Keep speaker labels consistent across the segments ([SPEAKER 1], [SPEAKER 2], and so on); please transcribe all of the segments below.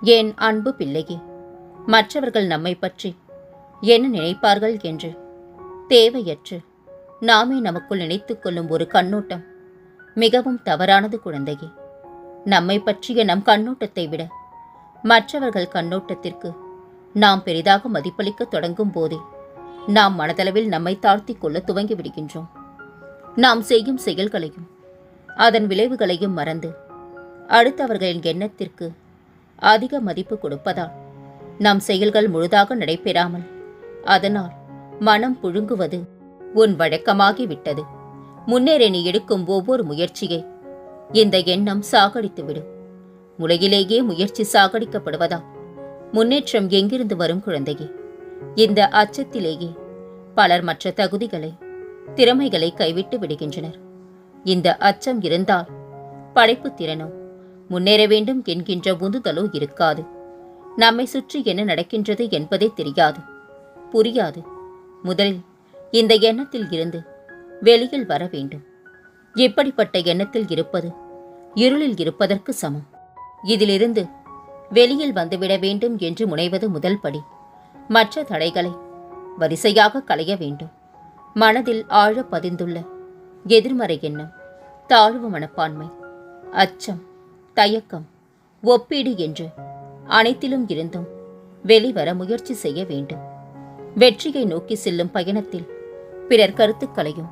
[SPEAKER 1] என் அன்பு பிள்ளையே? மற்றவர்கள் நம்மை பற்றி என்ன நினைப்பார்கள் என்று? தேவையற்று நாமே நமக்குள் நினைத்துக் கொள்ளும் ஒரு கண்ணோட்டம் மிகவும் தவறானது குழந்தையே. நம்மை பற்றிய நம் கண்ணோட்டத்தை விட மற்றவர்கள் கண்ணோட்டத்திற்கு நாம் பெரிதாக மதிப்பளிக்க தொடங்கும் போதே நாம் மனதளவில் நம்மை தாழ்த்திக் கொள்ள துவங்கி விடுகின்றோம். நாம் செய்யும் செயல்களையும் அதன் விளைவுகளையும் மறந்து அடுத்தவர்களின் எண்ணத்திற்கு அதிக மதிப்பு கொடுப்பதால் நம் செயல்கள் முழுதாக நடைபெறாமல் அதனால் மனம் புழுங்குவது உன் வழக்கமாகிவிட்டது. முன்னேற நீ எடுக்கும் ஒவ்வொரு முயற்சியை இந்த எண்ணம் சாகடித்துவிடும் முளையிலேயே முயற்சி சாகடிக்கப்படுவதால் முன்னேற்றம் எங்கிருந்து வரும் குழந்தையே? இந்த அச்சத்திலேயே பலர் மற்ற தகுதிகளை திறமைகளை கைவிட்டு விடுகின்றனர். இந்த அச்சம் இருந்தால் படைப்பு திறனும் முன்னேற வேண்டும் என்கின்ற உந்துதலோ இருக்காது. நம்மை சுற்றி என்ன நடக்கின்றது என்பதே தெரியாது. புரியாது. முதலில் இந்த எண்ணத்தில் இருந்து வெளியில் வர வேண்டும். இப்படிப்பட்ட எண்ணத்தில் இருப்பது? இருளில் இருப்பதற்கு சமம். இதிலிருந்து வெளியில் வந்துவிட வேண்டும் என்று முனைவது முதல் படி. மற்ற தடைகளை வரிசையாக களைய வேண்டும். மனதில் ஆழ பதிந்துள்ள எதிர்மறை எண்ணம் தாழ்வு மனப்பான்மை அச்சம் தயக்கம் ஒப்பீடு என்று அனைத்திலும் இருந்தும் வெளிவர முயற்சி செய்ய வேண்டும். வெற்றியை நோக்கி செல்லும் பயணத்தில் பிறர் கருத்துக்களையும்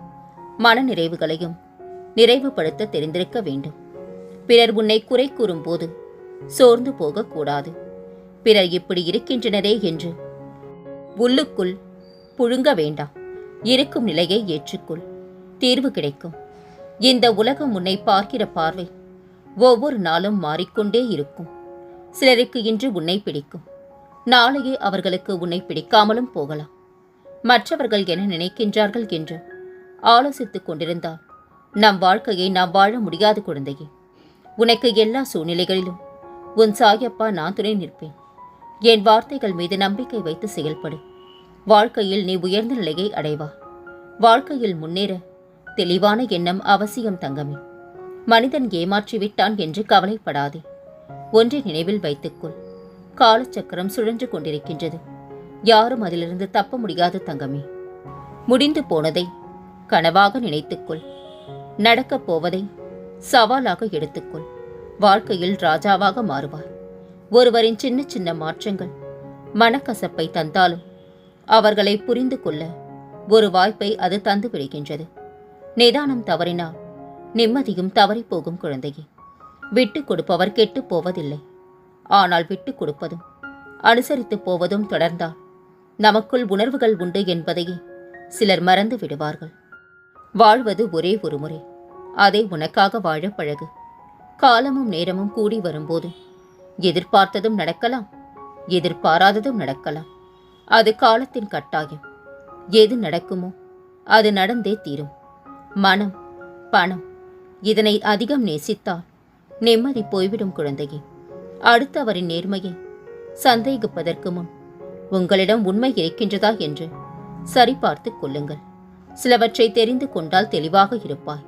[SPEAKER 1] மனநிறைவுகளையும் நிறைவுபடுத்த தெரிந்திருக்க வேண்டும். பிறர் உன்னை குறை கூறும்போது சோர்ந்து போகக்கூடாது. பிறர் இப்படி இருக்கின்றனரே என்று உள்ளுக்குள் புழுங்க வேண்டாம். இருக்கும் நிலையை ஏற்றுக்கொள். தீர்வு கிடைக்கும். இந்த உலகம் உன்னை பார்க்கிற பார்வை ஒவ்வொரு நாளும் மாறிக்கொண்டே இருக்கும். சிலருக்கு இன்று உன்னை பிடிக்கும். நாளையே அவர்களுக்கு உன்னை பிடிக்காமலும் போகலாம். மற்றவர்கள் என நினைக்கின்றார்கள் என்று ஆலோசித்துக் கொண்டிருந்தால் நம் வாழ்க்கையை நாம் வாழ முடியாது குழந்தையே. உனக்கு எல்லா சூழ்நிலைகளிலும் உன் சாயப்பா நான் துணை நிற்பேன். என் வார்த்தைகள் மீது நம்பிக்கை வைத்து செயல்படு. வாழ்க்கையில் நீ உயர்ந்த நிலையை அடைவா. வாழ்க்கையில் முன்னேற தெளிவான எண்ணம் அவசியம் தங்கமே. மனிதன் ஏமாற்றி விட்டான் என்று கவலைப்படாதே. ஒன்றை நினைவில் வைத்துக்கொள். காலச்சக்கரம் சுழன்று கொண்டிருக்கின்றது. யாரும் அதிலிருந்து தப்ப முடியாது தங்கமே. முடிந்து போனதை கனவாக நினைத்துக்கொள். நடக்கப் போவதை சவாலாக எடுத்துக்கொள். வாழ்க்கையில் ராஜாவாக மாறுவார் ஒருவரின் சின்ன சின்ன மாற்றங்கள் மனக்கசப்பை தந்தாலும் அவர்களை புரிந்து கொள்ள ஒரு வாய்ப்பை அது தந்து விடுகின்றது. நிதானம் தவறினால் நிம்மதியும் தவறிப் போகும் குழந்தையே. விட்டு கொடுப்பவர் கெட்டுப் போவதில்லை. ஆனால் விட்டு கொடுப்பதும் அனுசரித்து போவதும் தொடர்ந்தால் நமக்குள் உணர்வுகள் உண்டு என்பதையே சிலர் மறந்து விடுவார்கள். வாழ்வது ஒரே ஒரு முறை அதை உனக்காக வாழ பழகு. காலமும் நேரமும் கூடி வரும்போது எதிர்பார்த்ததும் நடக்கலாம் எதிர்பாராததும் நடக்கலாம். அது காலத்தின் கட்டாயம். எது நடக்குமோ அது நடந்தே தீரும். மனம் பணம் இதனை அதிகம் நேசித்தால் நிம்மதி போய்விடும் குழந்தையே. அடுத்தவரின் நேர்மையை. சந்தேகிப்பதற்கு முன் உங்களிடம் உண்மை இருக்கின்றதா என்று சரிபார்த்துக் கொள்ளுங்கள். சிலவற்றை தெரிந்து கொண்டால் தெளிவாக இருப்பாய்.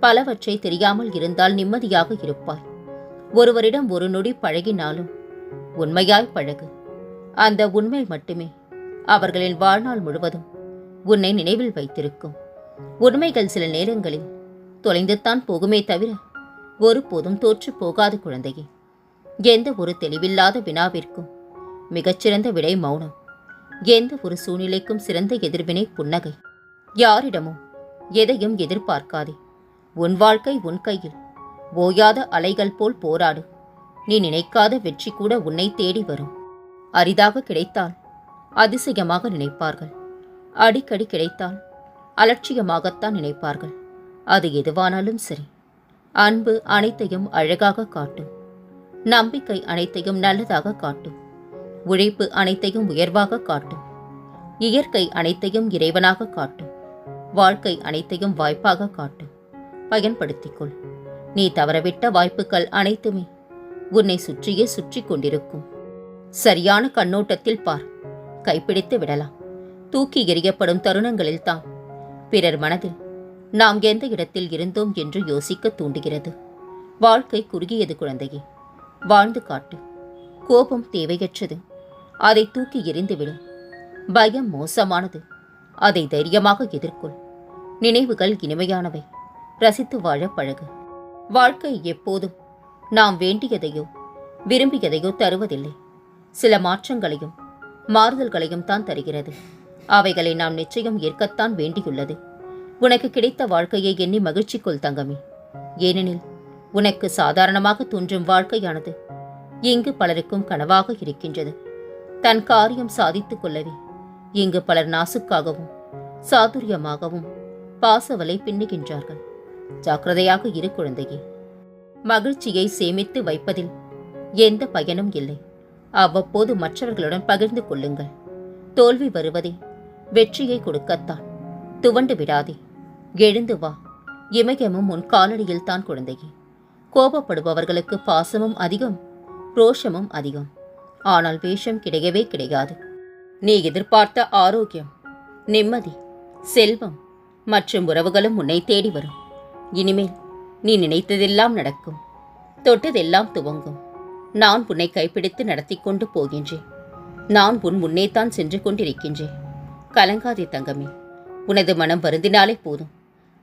[SPEAKER 1] பலவற்றை தெரியாமல் இருந்தால் நிம்மதியாக இருப்பாய். ஒருவரிடம் ஒரு நொடி பழகினாலும் உண்மையாய் பழகு. அந்த உண்மை மட்டுமே அவர்களின் வாழ்நாள் முழுவதும் உன்னை நினைவில் வைத்திருக்கும். உண்மைகள் சில நேரங்களில் தொலைந்துத்தான் போகுமே தவிர ஒருபோதும் தோற்று போகாது குழந்தையே. எந்த ஒரு தெளிவில்லாத வினாவிற்கும் மிகச்சிறந்த விடை மௌனம். எந்த ஒரு சூழ்நிலைக்கும் சிறந்த எதிர்வினை புன்னகை. யாரிடமும் எதையும் எதிர்பார்க்காதே. உன் வாழ்க்கை உன் கையில். ஓயாத அலைகள் போல் போராடு. நீ நினைக்காத வெற்றி கூட உன்னை தேடி வரும். அரிதாக கிடைத்தால் அதிசயமாக நினைப்பார்கள். அடிக்கடி கிடைத்தால் அலட்சியமாகத்தான் நினைப்பார்கள். அது எதுவானாலும் சரி. அன்பு அனைத்தையும் அழகாக காட்டும். நம்பிக்கை அனைத்தையும் நல்லதாக காட்டும். உழைப்பு அனைத்தையும் உயர்வாக காட்டும். இயற்கை அனைத்தையும் இறைவனாக காட்டும். வாழ்க்கை அனைத்தையும் வாய்ப்பாக காட்டும். பயன்படுத்திக்கொள். நீ தவறவிட்ட வாய்ப்புகள் அனைத்துமே உன்னை சுற்றியே சுற்றி கொண்டிருக்கும். சரியான கண்ணோட்டத்தில் பார். கைப்பிடித்து விடலாம். தூக்கி எறியப்படும் தருணங்களில்தான் பிறர் மனதில் நாம் எந்த இடத்தில் இருந்தோம் என்று யோசிக்க தூண்டுகிறது. வாழ்க்கை குறுகியது குழந்தையே. வாழ்ந்து காட்டு. கோபம் தேவையற்றது. அதை தூக்கி எறிந்துவிடு பயம் மோசமானது. அதை தைரியமாக எதிர்கொள். நினைவுகள் இனிமையானவை. ரசித்து வாழ பழகு. வாழ்க்கை எப்போதும் நாம் வேண்டியதையோ விரும்பியதையோ தருவதில்லை. சில மாற்றங்களையும் மாறுதல்களையும் தான் தருகிறது. அவைகளை நாம் நிச்சயம் ஏற்கத்தான் வேண்டியுள்ளது. உனக்கு கிடைத்த வாழ்க்கையை எண்ணி மகிழ்ச்சி கொள் தங்கமே. ஏனெனில் உனக்கு சாதாரணமாக தோன்றும் வாழ்க்கையானது இங்கு பலருக்கும் கனவாக இருக்கின்றது. தன் காரியம் சாதித்துக் கொள்ளவே இங்கு பலர் நாசுக்காகவும் சாதுரியமாகவும் பாசவலை பின்னுகின்றார்கள். ஜாக்கிரதையாக இரு குழந்தையே. மகிழ்ச்சியை சேமித்து வைப்பதில் எந்த பயனும் இல்லை. அவ்வப்போது மற்றவர்களுடன் பகிர்ந்து கொள்ளுங்கள். தோல்வி வருவதே வெற்றியை கொடுக்கத்தான். துவண்டு விடாதே. எழுந்து வா. இமயமும் உன் காலடியில் தான் குழந்தையே. கோபப்படுபவர்களுக்கு பாசமும் அதிகம் ரோஷமும் அதிகம். ஆனால் வேஷம் கிடையவே கிடையாது. நீ எதிர்பார்த்த ஆரோக்கியம் நிம்மதி செல்வம் மற்றும் உறவுகளும் உன்னை தேடி வரும். இனிமேல் நீ நினைத்ததெல்லாம் நடக்கும். தொட்டதெல்லாம் துவங்கும். நான் உன்னை கைப்பிடித்து நடத்தி கொண்டு போகின்றேன். நான் உன் முன்னேதான் சென்று கொண்டிருக்கின்றேன். கலங்காதே தங்கமே. உனது மனம் வருந்தினாலே போதும்.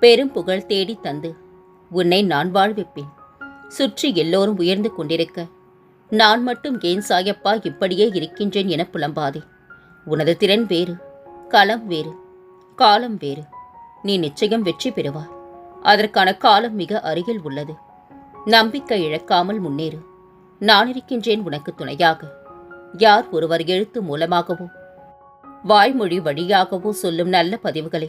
[SPEAKER 1] பெரும் புகழ் தேடி தந்து உன்னை நான் வாழ்விப்பேன். சுற்றி எல்லோரும் உயர்ந்து கொண்டிருக்க நான் மட்டும் ஏன் சாயப்பா இப்படியே இருக்கின்றேன் என புலம்பாதே. உனது திறன் வேறு களம் வேறு காலம் வேறு. நீ நிச்சயம் வெற்றி பெறுவாய். அதற்கான காலம் மிக அருகில் உள்ளது. நம்பிக்கை இழக்காமல் முன்னேறு. நான் இருக்கின்றேன் உனக்கு துணையாக. யார் ஒருவர் எழுத்து மூலமாகவோ வாய்மொழி வழியாகவோ சொல்லும் நல்ல பதிவுகளை.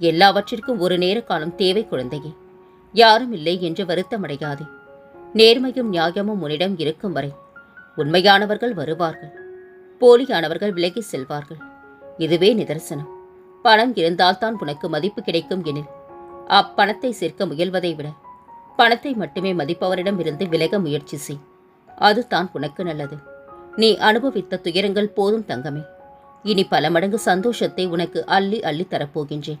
[SPEAKER 1] எல்லாவற்றிற்கும் ஒரு நேர காலம் தேவை குழந்தையே. யாரும் இல்லை என்று வருத்தமடையாதே. நேர்மையும் நியாயமும் உன்னிடம் இருக்கும் வரை உண்மையானவர்கள் வருவார்கள். போலியானவர்கள் விலகி செல்வார்கள். இதுவே நிதர்சனம். பணம் இருந்தால்தான் உனக்கு மதிப்பு கிடைக்கும் எனில் அப்பணத்தை சேர்க்க முயல்வதை விட பணத்தை மட்டுமே மதிப்பவரிடம் இருந்து விலக முயற்சி செய். அதுதான் உனக்கு நல்லது. நீ அனுபவித்த துயரங்கள் போதும் தங்கமே. இனி பல மடங்கு சந்தோஷத்தை உனக்கு அள்ளி அள்ளி தரப்போகின்றேன்.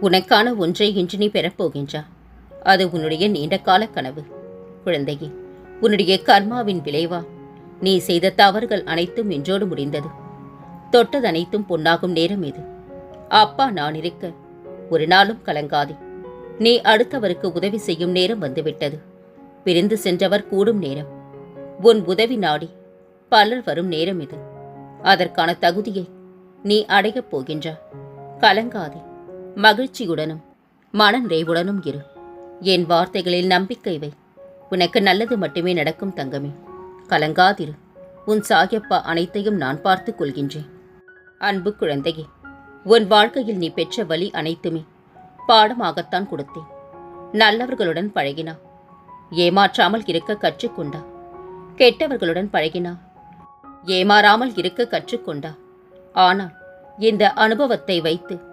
[SPEAKER 1] உனக்கான ஒன்றை இன்று நீ பெறப்போகின்றா அது உன்னுடைய நீண்டகால கனவு. குழந்தையே உன்னுடைய கர்மாவின் விளைவா? நீ செய்த தவறுகள் அனைத்தும் இன்றோடு முடிந்தது. தொட்டது அனைத்தும் பொன்னாகும் நேரம் இது. அப்பா நான் இருக்க. ஒரு நாளும் கலங்காதே. நீ அடுத்தவருக்கு உதவி செய்யும் நேரம் வந்துவிட்டது. பிரிந்து சென்றவர் கூடும் நேரம். உன் உதவி நாடி பலர் வரும் நேரம் இது. அதற்கான தகுதியை நீ அடையப் போகின்றா. கலங்காதே. மகிழ்ச்சியுடனும் மன நிறைவுடனும் இரு. என் வார்த்தைகளில் நம்பிக்கை வை. உனக்கு நல்லது மட்டுமே நடக்கும் தங்கமே. கலங்காதிரு. உன் சாயப்பா அனைத்தையும் நான் பார்த்துக் கொள்கின்றேன். அன்பு குழந்தையே உன் வாழ்க்கையில் நீ பெற்ற வழி அனைத்துமே பாடமாகத்தான் கொடுத்தேன். நல்லவர்களுடன் பழகினா. ஏமாற்றாமல் இருக்க கற்றுக்கொண்டா. கெட்டவர்களுடன் பழகினா. ஏமாறாமல் இருக்க கற்றுக்கொண்டா. ஆனால் இந்த அனுபவத்தை வைத்து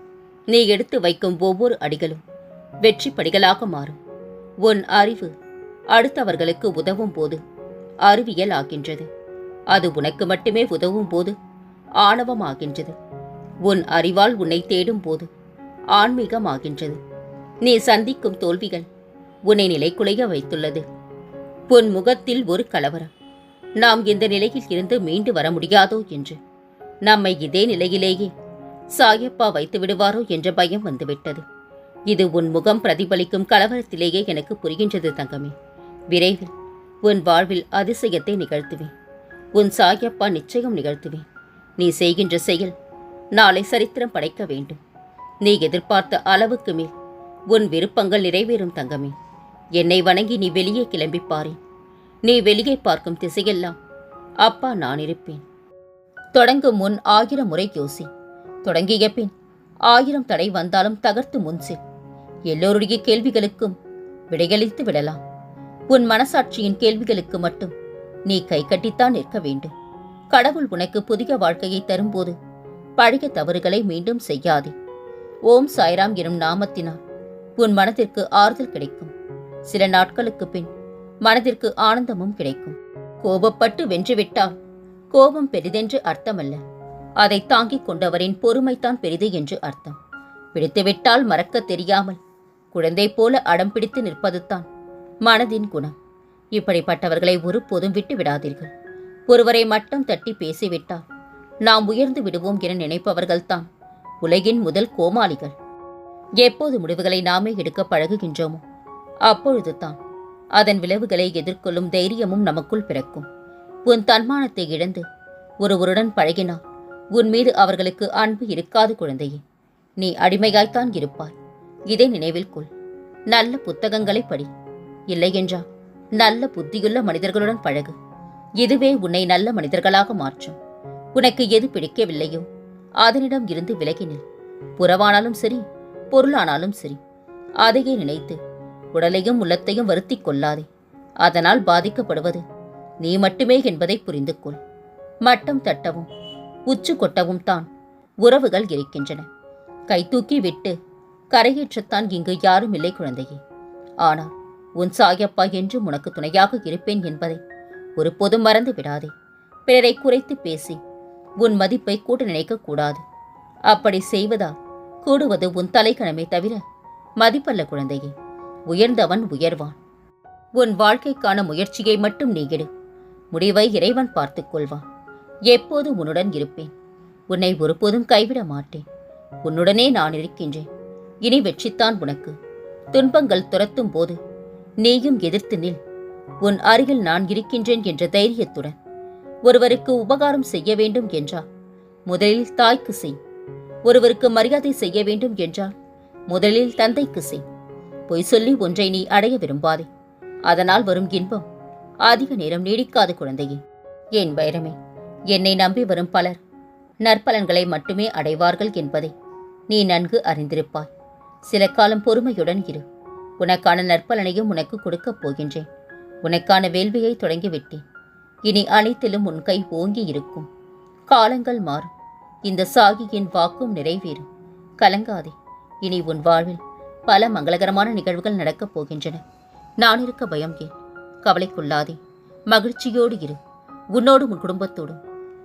[SPEAKER 1] நீ எடுத்து வைக்கும் ஒவ்வொரு அடிகளும் வெற்றி படிகளாக மாறும். உன் அறிவு அடுத்தவர்களுக்கு உதவும் போது அறிவியல் ஆகின்றது. அது உனக்கு மட்டுமே உதவும் போது ஆணவமாகின்றது உன் அறிவால் உன்னை தேடும் போது ஆன்மீகமாகின்றது நீ சந்திக்கும் தோல்விகள் உன்னை நிலைக்குலைய வைத்துள்ளது. உன் முகத்தில் ஒரு கலவரம். நாம் இந்த நிலையில் இருந்து மீண்டு வர முடியாதோ என்று. நம்மை இதே நிலையிலேயே சாயப்பா வைத்து விடுவாரோ என்ற பயம் வந்துவிட்டது. இது உன் முகம் பிரதிபலிக்கும் கலவரத்திலேயே எனக்கு புரிகின்றது தங்கமே. விரைவில் உன் வாழ்வில் அதிசயத்தை நிகழ்த்துவேன். உன் சாயப்பா நிச்சயம் நிகழ்த்துவேன். நீ செய்கின்ற செயல் நாளை சரித்திரம் படைக்க வேண்டும். நீ எதிர்பார்த்த அளவுக்கு மேல் உன் விருப்பங்கள் நிறைவேறும் தங்கமே. என்னை வணங்கி நீ வெளியே கிளம்பி பாரேன். நீ வெளியே பார்க்கும் திசையெல்லாம் அப்பா நான் இருப்பேன். தொடங்கும் முன் ஆயிரம் முறை யோசி தொடங்கிய பின் ஆயிரம் தடை வந்தாலும் தகர்த்து முன்சில் எல்லோருடைய கேள்விகளுக்கும் விடையளித்து விடலாம். உன் மனசாட்சியின் கேள்விகளுக்கு மட்டும் நீ கை கட்டித்தான் நிற்க வேண்டும். கடவுள் உனக்கு புதிய வாழ்க்கையை தரும்போது பழைய தவறுகளை மீண்டும் செய்யாதே. ஓம் சாய்ராம் எனும் நாமத்தினால் உன் மனதிற்கு ஆறுதல் கிடைக்கும். சில நாட்களுக்கு பின் மனதிற்கு ஆனந்தமும் கிடைக்கும். கோபப்பட்டு வென்றுவிட்டால் கோபம் பெரிதென்று அர்த்தமல்ல. அதை தாங்கிக் கொண்டவரின் பொறுமைத்தான் பெரிது என்று அர்த்தம். பிடித்துவிட்டால் மறக்கத் தெரியாமல் குழந்தை போல அடம் பிடித்து நிற்பதுதான் மனதின் குணம். இப்படிப்பட்டவர்களை ஒருபோதும் விட்டு விடாதீர்கள். ஒருவரை மட்டம் தட்டி பேசிவிட்டால் நாம் உயர்ந்து விடுவோம் என நினைப்பவர்கள்தான் உலகின் முதல் கோமாளிகள். எப்போது முடிவுகளை நாமே எடுக்க பழகுகின்றோமோ அப்பொழுது தான் அதன் விளைவுகளை எதிர்கொள்ளும் தைரியமும் நமக்குள் பிறக்கும். உன் தன்மானத்தை இழந்து ஒருவருடன் பழகினால் உன் மீது அவர்களுக்கு அன்பு இருக்காது குழந்தையே. நீ அடிமையாய்த்தான் இருப்பாய். இதை நினைவில் கொள். நல்ல புத்தகங்களை படி. இல்லையென்றா நல்ல புத்தியுள்ள மனிதர்களுடன் பழகு. இதுவே உன்னை நல்ல மனிதர்களாக மாற்றும். உனக்கு எது பிடிக்கவில்லையோ அதனிடம் இருந்து விலகினில் புறவானாலும் சரி பொருளானாலும் சரி அதையே நினைத்து உடலையும் உள்ளத்தையும் வருத்திக் கொள்ளாதே. அதனால் பாதிக்கப்படுவது நீ மட்டுமே என்பதை புரிந்து கொள் மட்டம் தட்டவும் உச்சு கொட்டவும் தான். உறவுகள் இருக்கின்றன. கை தூக்கி விட்டு கரையேற்றத்தான் இங்கு யாரும் இல்லை குழந்தையே. ஆனால் உன் சாயப்பா என்றும் உனக்கு துணையாக இருப்பேன் என்பதை ஒருபோதும் மறந்து விடாதே. பிறரை குறைத்து பேசி உன் மதிப்பை கூட்ட நினைக்க கூடாது. அப்படி செய்வதால் கூடுவது உன் தலைக்கணமே தவிர மதிப்பல்ல குழந்தையே. உயர்ந்தவன் உயர்வான். உன் வாழ்க்கைக்கான முயற்சியை மட்டும் நீ எடு. முடிவை இறைவன் பார்த்துக் கொள்வான். எப்போதும் உன்னுடன் இருப்பேன். உன்னை ஒருபோதும் கைவிட மாட்டேன். உன்னுடனே நான் இருக்கின்றேன். இனி வெற்றித்தான் உனக்கு. துன்பங்கள் துரத்தும் போது நீயும் எதிர்த்து நில். உன் அருகில் நான் இருக்கின்றேன் என்ற தைரியத்துடன். ஒருவருக்கு உபகாரம் செய்ய வேண்டும் என்றால் முதலில் தாய்க்கு செய். ஒருவருக்கு மரியாதை செய்ய வேண்டும் என்றால் முதலில் தந்தைக்கு செய். பொய் சொல்லி ஒன்றை நீ அடைய விரும்பாதே. அதனால் வரும் இன்பம் அதிக நேரம் நீடிக்காது குழந்தையே. என் வைரமே. என்னை நம்பி வரும் பலர் நற்பலன்களை மட்டுமே அடைவார்கள் என்பதை நீ நன்கு அறிந்திருப்பாய். சில காலம் பொறுமையுடன் இரு. உனக்கான நற்பலனையும் உனக்கு கொடுக்கப் போகின்றேன். உனக்கான வேள்வியை தொடங்கிவிட்டேன். இனி அனைத்திலும் உன் கை ஓங்கி இருக்கும். காலங்கள் மாறும். இந்த சாகியின் வாக்கும் நிறைவேறும். கலங்காதே. இனி உன் வாழ்வில் பல மங்களகரமான நிகழ்வுகள் நடக்கப் போகின்றன. நான் இருக்க பயம் ஏன்? கவலைக்குள்ளாதே. மகிழ்ச்சியோடு இரு. உன்னோடும் உன் குடும்பத்தோடும்.